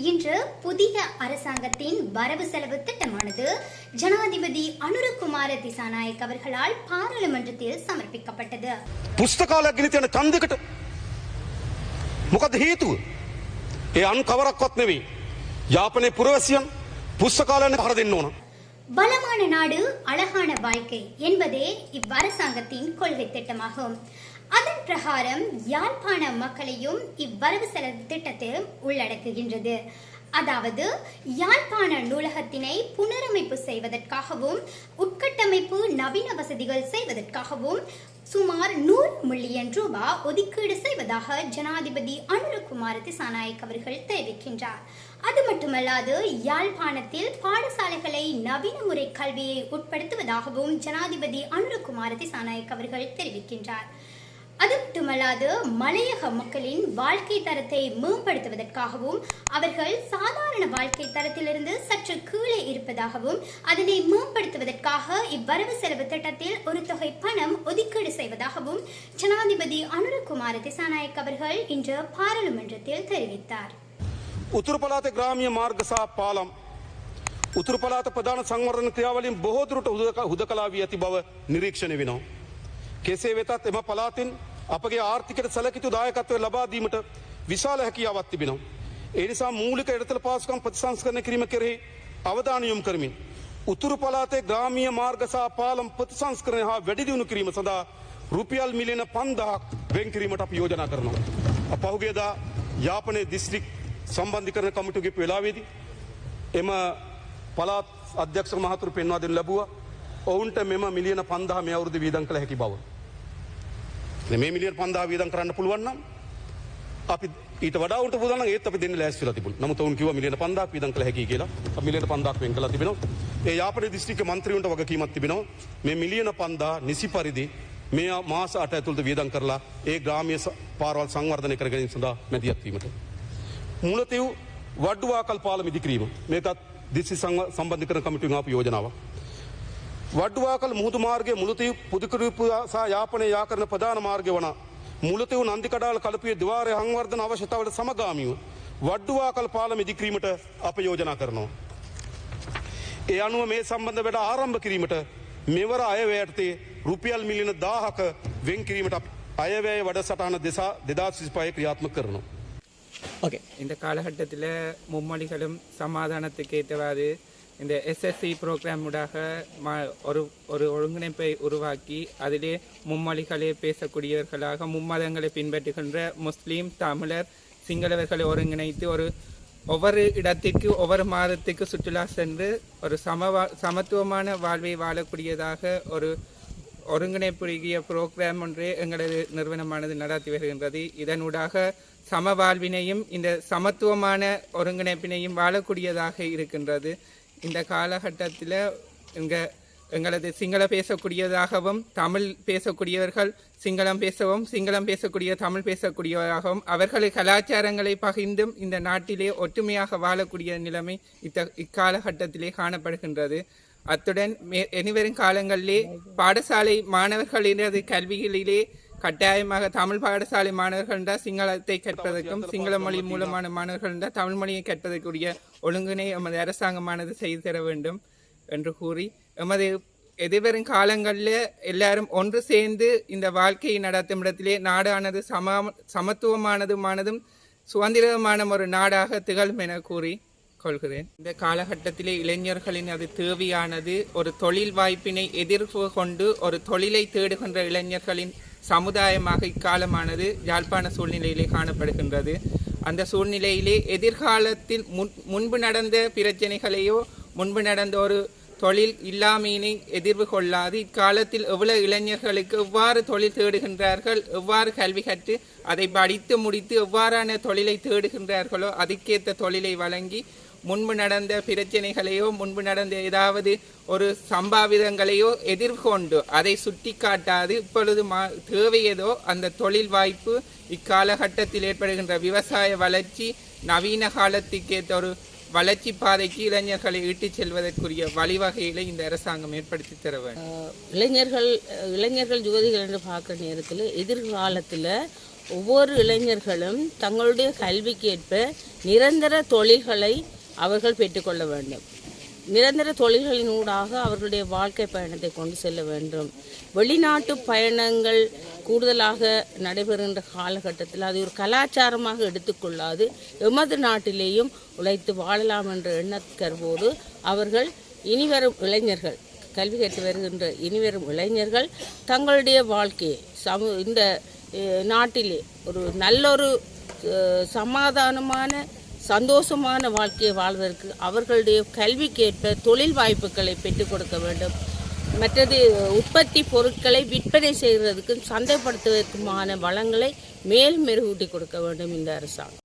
இன்று புதிய அரசாங்கத்தின் வரவு செலவு திட்டமானது ஜனாதிபதி அனுரகுமார திசாநாயக் அவர்களால் பாராளுமன்றத்தில் சமர்ப்பிக்கப்பட்டது පුස්තකාලයක් ගෙන තියන චන්දකට මොකද හේතුව ඒ අනු කවරක්වත් නෙවෙයි යාපනය පුරවැසියන් පුස්තකාලයන හර දෙන්න ඕන பலமான நாடு அழகான வாழ்க்கை என்பதே இவ்வரசாங்கத்தின் கொள்கை திட்டமாகும் அதன் பிரகாரம் யாழ்ப்பாண மக்களையும் இவ்வரவு செலவு திட்டத்தில் உள்ளடக்குகின்றது. அதாவது யாழ்ப்பாண நூலகத்தினை புனரமைப்பு செய்வதற்காகவும் உட்கட்டமைப்பு நவீன வசதிகள் செய்வதற்காகவும் சுமார் நூறு மில்லியன் ரூபாய் ஒதுக்கீடு செய்வதாக ஜனாதிபதி அனுரகுமார திசாநாயக் அவர்கள் தெரிவிக்கின்றார். அது மட்டுமல்லாது யாழ்ப்பாணத்தில் பாடசாலைகளை நவீன முறை கல்வியை உட்படுத்துவதாகவும் ஜனாதிபதி அனுரகுமார திசாநாயக் அவர்கள் தெரிவிக்கின்றார். அது மட்டுமல்லாது மலையக மக்களின் வாழ்க்கை தரத்தை மேம்படுத்துவதற்காகவும் அவர்கள் சாதாரண வாழ்க்கை தரத்திலிருந்து சற்று கீழே இருப்பதாகவும் அதனை மேம்படுத்துவதற்காக இவ்வரவு செலவு திட்டத்தில் ஒரு தொகை பணம் ஒதுக்கீடு செய்வதாகவும் ஜனாதிபதி அனுரகுமார திசாநாயக் அவர்கள் இன்று பாராளுமன்றத்தில் தெரிவித்தார். உத்தரபலாத கிராமிய மார்கசா பாலம். ಉತ್ತರಪಲಾತ ಪ್ರಧಾನ ಸಂವರ್ಧನ ಕ್ರಿಯಾವಳಿಯನ್ನು ಬಹುದೃಢ ಹುದಕಲಾವಿಯತಿ ಬವ ನಿರೀಕ್ಷಣೆ ವಿನೋ ಕೆಸೆ ವೇತಾತ್ ಎಮ නිරීක්ෂණය වෙනවා. කෙසේ වෙතත් එම පලාතින් අපගේ ආර්ථිකට සැලකිතු දායකත්වය ලබාදීමට විශාල හැකියාවත් තිබෙනවා. එනිසා මූලික එඩතල පාසුකම් ප්‍රතිසංස්කරන කිරීම කෙරෙහි අවධානයොම් කරමින්. උතුරු පලාතේ ග්‍රාමිය මාර්ගසා පාලම් ප්‍රතිසංස්කරණය හා වැඩිදියුණු කිරීම සඳහා රුපියල් මිලියන පන්දහක් වෙන් කිරීමට අප යෝජනා කරනවා. පහුගේදා යාපනය දිස්ත්‍රික් සම්බන්ධිකරන කමිටුගේ වෙලාවේදී. එම පලාත් අධ්‍යක්ෂ මහතුරු පෙන්වා දෙන ලැබුව ඔවුන්ට මෙම මිලියන පන්දහ මේ අවුරුදු වීදන් කළ හැකි බව. මේ මිලියන පන්දා වීදන් කරන්න පුළුවන්නම් අපි ඊට වඩාට පුදන ඒත් අපි දෙන්න ලැස්විල තිබු නමුත් ඔවුන් කිව මිලියන පන්දක් වීදන් කළ හැකි කියලා. මිලියන පන්දක් වෙන් කළ තිබෙනවා. ඒ යාපන දිස්ත්‍රික මන්ත්‍රීන්ට වගකීමක් තිබෙනවා. මේ මිලියන පන්දා නිසි පරිදි මේ මාස අට ඇතුළට වියදන් කරලා ඒ ග්‍රාමිය ස- පාරවල් සංවර්ධනය කරගැනීම සඳහා මැදිහත්වීමට. මුලතිව් වඩ්ඩුවාකල් පාලම ඉදිකිරීම මේකත් දිසි සංව- සම්බන්ධ කරන කමිටුවෙන් ආපු යෝජනාවක්. වඩ්ඩුවාකල් මුහුදු මාර්ගය මුලතිව් පුදුකරපු සහ යාපනය යා කරන ප්‍රධාන මාර්ගය වන මුලතිව් නන්දිකඩාල කලපිය දවාරය හංවර්ධන අවශ්‍යතාවට සමගාමීව වඩ්ඩුවාකල් පාලම ඉදිකිරීමට අප යෝජනා කරනවා. ඒ අනුව මේ සම්බන්ධ වැඩ ආරම්භ කිරීමට මෙවර අයවැයටතේ රුපියල් මිලියන දාහක වෙන් කිරීමට අප- අයවැය වඩ සටහන දෙසා දෙදස් විසිපය ක්‍රියාත්ම කරනවා. ஓகே இந்த காலகட்டத்தில் மும்மொழிகளும் சமாதானத்துக்கு ஏற்றவாறு இந்த எஸ்எஸ்சி ப்ரோக்ராம் ஊடாக ம ஒரு ஒரு ஒருங்கிணைப்பை உருவாக்கி அதிலே மும்மொழிகளே பேசக்கூடியவர்களாக மும்மதங்களை பின்பற்றுகின்ற முஸ்லீம் தமிழர் சிங்களவர்களை ஒருங்கிணைத்து ஒரு ஒவ்வொரு இடத்திற்கு ஒவ்வொரு மாதத்துக்கு சுற்றுலா சென்று ஒரு சமவா சமத்துவமான வாழ்வை வாழக்கூடியதாக ஒரு ஒருங்கிணைப்புரிய புரோக்ராம் ஒன்றே எங்களது நிறுவனமானது நடத்தி வருகின்றது. இதனூடாக சம வாழ்வினையும் இந்த சமத்துவமான ஒருங்கிணைப்பினையும் வாழக்கூடியதாக இருக்கின்றது. இந்த காலகட்டத்தில் எங்கள் எங்களது சிங்கள பேசக்கூடியதாகவும் தமிழ் பேசக்கூடியவர்கள் சிங்களம் பேசவும் சிங்களம் பேசக்கூடிய தமிழ் பேசக்கூடியவராகவும் அவர்களை கலாச்சாரங்களை பகிர்ந்தும் இந்த நாட்டிலே ஒற்றுமையாக வாழக்கூடிய நிலைமை இத்த இக்காலகட்டத்திலே காணப்படுகின்றது. அத்துடன் மே- இனிவரும் காலங்களிலே பாடசாலை மாணவர்களினது கல்விகளிலே கட்டாயமாக தமிழ் பாடசாலை மாணவர்கள் என்றால் சிங்களத்தை கற்பதற்கும் சிங்கள மொழி மூலமான மாணவர்கள் என்றால் தமிழ் மொழியை கற்பதற்குரிய ஒழுங்கினை எமது அரசாங்கமானது செய்து தர வேண்டும் என்று கூறி எமது எதிர்வரும் காலங்களில் எல்லாரும் ஒன்று சேர்ந்து இந்த வாழ்க்கையை நடத்தும் இடத்திலே நாடானது சம சமத்துவமானதுமானதும் சுதந்திரமான ஒரு நாடாக திகழும் என கூறி கொள்கிறேன். இந்த காலகட்டத்திலே இளைஞர்களின் அது தேவையானது ஒரு தொழில் வாய்ப்பினை எதிர்ப்பு கொண்டு ஒரு தொழிலை தேடுகின்ற இளைஞர்களின் சமுதாயமாக இக்காலமானது யாழ்ப்பாண சூழ்நிலையிலே காணப்படுகின்றது. அந்த சூழ்நிலையிலே எதிர்காலத்தில் முன் முன்பு நடந்த பிரச்சனைகளையோ முன்பு நடந்த ஒரு தொழில் இல்லாமையினை எதிர்வு கொள்ளாது இக்காலத்தில் எவ்வளவு இளைஞர்களுக்கு எவ்வாறு தொழில் தேடுகின்றார்கள் எவ்வாறு கல்வி கற்று அதை படித்து முடித்து எவ்வாறான தொழிலை தேடுகின்றார்களோ அதுக்கேற்ற தொழிலை வழங்கி முன்பு நடந்த பிரச்சனைகளையோ முன்பு நடந்த ஏதாவது ஒரு சம்பாவிதங்களையோ எதிர்கொண்டு அதை சுட்டி காட்டாது இப்பொழுது மா தேவையதோ அந்த தொழில் வாய்ப்பு இக்காலகட்டத்தில் ஏற்படுகின்ற விவசாய வளர்ச்சி நவீன காலத்துக்கேற்ற ஒரு வளர்ச்சி பாதைக்கு இளைஞர்களை இட்டுச் செல்வதற்குரிய வழிவகைகளை இந்த அரசாங்கம் ஏற்படுத்தி தர வேண்டும். இளைஞர்கள் இளைஞர்கள் யுவதிகள் என்று பார்க்குற நேரத்தில் எதிர்காலத்தில் ஒவ்வொரு இளைஞர்களும் தங்களுடைய கல்விக்கேற்ப நிரந்தர தொழில்களை அவர்கள் பெற்றுக்கொள்ள வேண்டும். நிரந்தர தொழில்களினூடாக அவர்களுடைய வாழ்க்கை பயணத்தை கொண்டு செல்ல வேண்டும். வெளிநாட்டு பயணங்கள் கூடுதலாக நடைபெறுகின்ற காலகட்டத்தில் அது ஒரு கலாச்சாரமாக எடுத்துக்கொள்ளாது எமது நாட்டிலேயும் உழைத்து வாழலாம் என்ற எண்ணக்கருவோடு அவர்கள் இனிவரும் இளைஞர்கள் கல்வி கற்று வருகின்ற இனிவரும் இளைஞர்கள் தங்களுடைய வாழ்க்கையை சமு இந்த நாட்டிலே ஒரு நல்லொரு சமாதானமான சந்தோஷமான வாழ்க்கையை வாழ்வதற்கு அவர்களுடைய கல்விக்கேற்ப தொழில் வாய்ப்புகளை பெற்றுக் கொடுக்க வேண்டும். மற்றது உற்பத்தி பொருட்களை விற்பனை செய்கிறதுக்கும் சந்தைப்படுத்துவதற்குமான வளங்களை மேலும் மெருகூட்டி கொடுக்க வேண்டும் இந்த அரசாங்கம்.